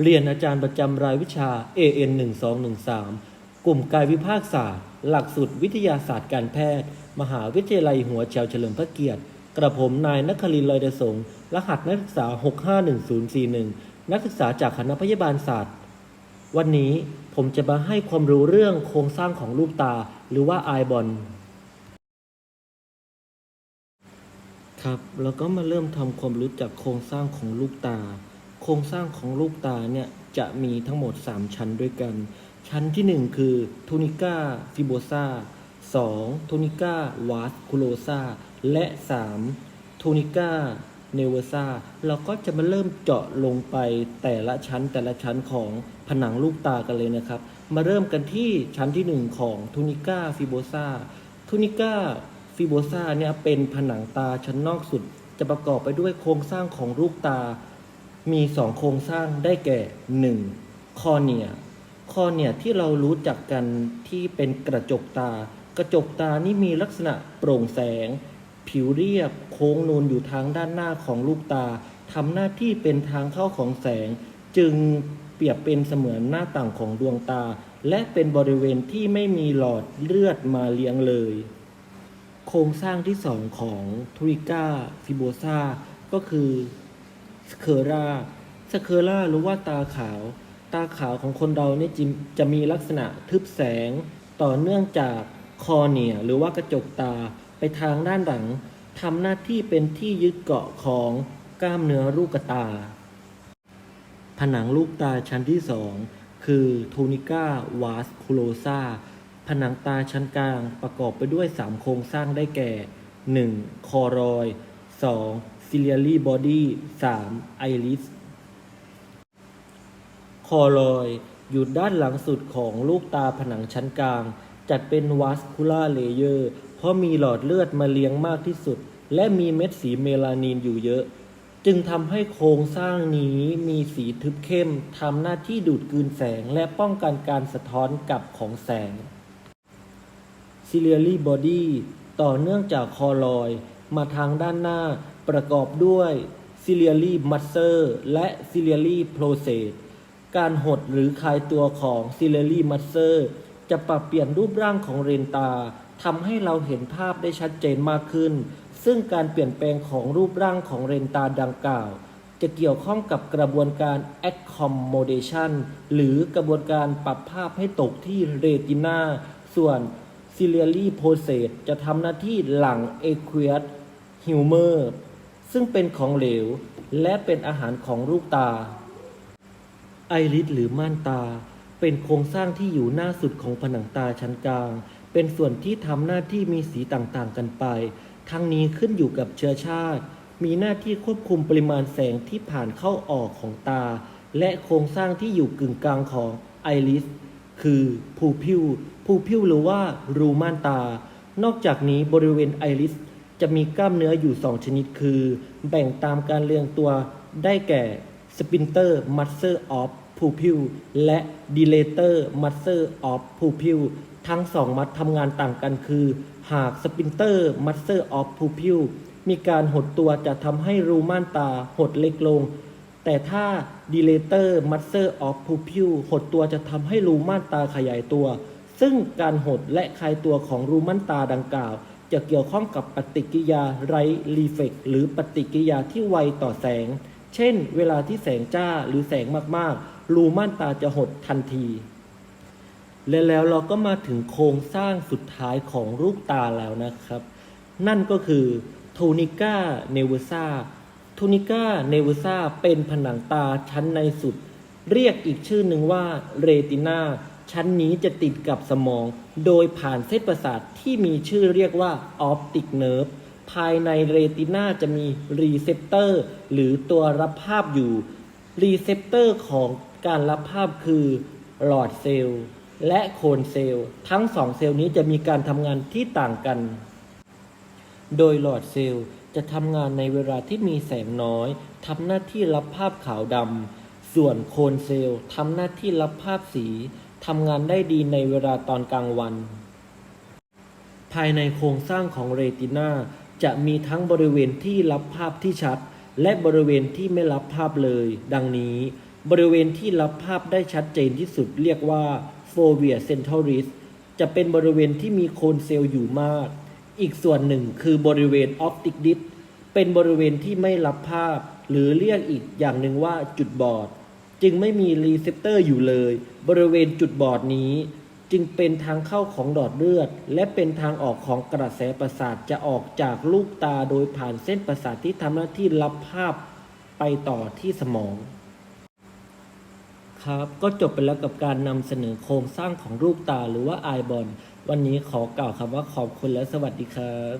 เรียนอาจารย์ประจำรายวิชา AN 1213 กลุ่มกายวิภาคศาสตร์ หลักสูตรวิทยาศาสตร์การแพทย์ มหาวิทยาลัยหัวเฉียวเฉลิมพระเกียรติ กระผมนายนครินลอยเดสงรหัสนักศึกษา 651041 นักศึกษาจากคณะพยาบาลศาสตร์ วันนี้ผมจะมาให้ความรู้เรื่องโครงสร้างของลูกตา หรือว่าไอบอลครับ แล้วก็มาเริ่มทำความรู้จักโครงสร้างของลูกตา โครงสร้างของลูกตาเนี่ยจะมีทั้งหมด 3 ชั้นด้วยกัน ชั้นที่ 1 คือทูนิก้าฟิโบซา2ทูนิก้าวาสคูโลซาและ 3ทูนิก้าเนเวซาเราก็จะมาเริ่มเจาะลงไปแต่ละชั้นแต่ละชั้นของผนังลูกตากันเลยนะครับ มาเริ่มกันที่ชั้นที่ 1 ของทูนิก้าฟิโบซาทูนิก้าฟิโบซาเนี่ยเป็นผนังตาชั้นนอกสุด จะประกอบไปด้วยโครงสร้างของลูกตา มีสองโครงสร้างได้แก่ 1. คอเนีย คอเนียที่เรารู้จักกันที่เป็นกระจกตา กระจกตานี่มีลักษณะโปร่งแสง ผิวเรียบโค้งนูนอยู่ทางด้านหน้าของลูกตาทำหน้าที่เป็นทางเข้าของแสง จึงเปรียบเป็นเสมือนหน้าต่างของดวงตา และเป็นบริเวณที่ไม่มีหลอดเลือดมาเลี้ยงเลย โครงสร้างที่สองของทริก้าฟิโบซาก็คือ สเคอราสเคอราหรือว่าตาขาว ตาขาวของคนเราเนี่ยจิจะมีลักษณะทึบแสง ต่อเนื่องจากคอเนียหรือว่ากระจกตาไปทางด้านหลังทำหน้าที่เป็นที่ยึดเกาะของกล้ามเนื้อลูกตา ผนังลูกตาชั้นที่สองคือทูนิก้าวาสคูโลซาผนังตาชั้นกลางประกอบไปด้วย 3 โครงสร้างได้แก่ 1. คอรอย 2. ซิเลียรีบอดี้ 3. ไอริสคอรอยอยู่ด้านหลังสุดของลูกตาผนังชั้นกลาง จัดเป็นวาสคูล่าเลเยอร์เพราะมีหลอดเลือดมาเลี้ยงมากที่สุด และมีเม็ดสีเมลานีนอยู่เยอะ จึงทำให้โครงสร้างนี้มีสีทึบเข้มทำหน้าที่ดูดกลืนแสงและป้องกันการสะท้อนกลับของแสงซิเลียรีบอดี้ต่อเนื่องจากคอลอยมาทางด้านหน้า ประกอบด้วยซิเลียรีมัสเซอร์และซิเลียรีโปรเซสการหดหรือคลายตัวของซิเลียรีมัสเซอร์จะปรับเปลี่ยนรูปร่างของเรนตาทำให้เราเห็นภาพได้ชัดเจนมากขึ้น ซึ่งการเปลี่ยนแปลงของรูปร่างของเรนตาดังกล่าว จะเกี่ยวข้องกับกระบวนการ accommodation หรือกระบวนการปรับภาพให้ตกที่เรตินาส่วนซิเลียรีโพเซตจะทำหน้าที่หลั่งเอ ซึ่งเป็นของเหลวและเป็นอาหารของลูกตา ไอริสหรือม่านตา เป็นโครงสร้างที่อยู่หน้าสุดของผนังตาชั้นกลาง เป็นส่วนที่ทำหน้าที่มีสีต่างๆกันไป ทั้งนี้ขึ้นอยู่กับเชื้อชาติ มีหน้าที่ควบคุมปริมาณแสงที่ผ่านเข้าออกของตา และโครงสร้างที่อยู่กึ่งกลางของไอริสคือผูพิวผูพิวหรือว่ารูม่านตา นอกจากนี้บริเวณไอริส จะมีกล้ามเนื้ออยู่ 2 ชนิดคือ แบ่งตามการเรียงตัวได้แก่ Spinter Muscle of Pupil และ Dilator Muscle of Pupil ทั้งสองมัดทำงานต่างกันคือ หาก Spinter Muscle of Pupil มีการหดตัวจะทำให้รูม่านตาหดเล็กลง แต่ถ้า Dilator Muscle of Pupil หดตัวจะทำให้รูม่านตาขยายตัว ซึ่งการหดและคลายตัวของรูม่านตาดังกล่าว จะเกี่ยวข้องกับปฏิกิยาไรรีเฟกหรือปฏิกิริยาที่ไวต่อแสง เช่น เวลาที่แสงจ้าหรือแสงมากๆ รูม่านตาจะหดทันที และแล้วเราก็มาถึงโครงสร้างสุดท้ายของลูกตาแล้วนะครับ นั่นก็คือโทนิก้าเนเวซาโทนิก้าเนเวซาเป็นผนังตาชั้นในสุด เรียกอีกชื่อหนึ่งว่าเรตินา ชั้นนี้จะติดกับสมอง โดยผ่านเส้นประสาทที่มีชื่อเรียกว่าออปติกเนิร์ฟภายในเรติน่าจะมีรีเซปเตอร์หรือตัวรับภาพอยู่ รีเซปเตอร์ของการรับภาพคือหลอดเซลล์และโคนเซลล์ทั้งสองเซลล์นี้จะมีการทำงานที่ต่างกัน โดยหลอดเซลล์จะทำงานในเวลาที่มีแสงน้อยทำหน้าที่รับภาพขาวดำส่วนโคนเซลล์ทำหน้าที่รับภาพสี ทำงานได้ดีในเวลาตอนกลางวัน ภายในโครงสร้างของเรตินาจะมีทั้งบริเวณที่รับภาพที่ชัด และบริเวณที่ไม่รับภาพเลย ดังนี้ บริเวณที่รับภาพได้ชัดเจนที่สุดเรียกว่า fovea centralis จะเป็นบริเวณที่มีโคนเซลล์อยู่มาก อีกส่วนหนึ่งคือบริเวณ optic disc เป็นบริเวณที่ไม่รับภาพ หรือเรียกอีกอย่างหนึ่งว่าจุดบอด จึงไม่มีรีเซพเตอร์อยู่เลย บริเวณจุดบอดนี้ จึงเป็นทางเข้าของหลอดเลือด และเป็นทางออกของกระแสประสาทจะออกจากลูกตาโดยผ่านเส้นประสาทที่ทำหน้าที่รับภาพไปต่อที่สมอง ครับก็จบไปแล้วกับการนำเสนอโครงสร้างของลูกตาหรือว่าไอบอลวันนี้ขอกล่าวคำว่าขอบคุณและสวัสดีครับ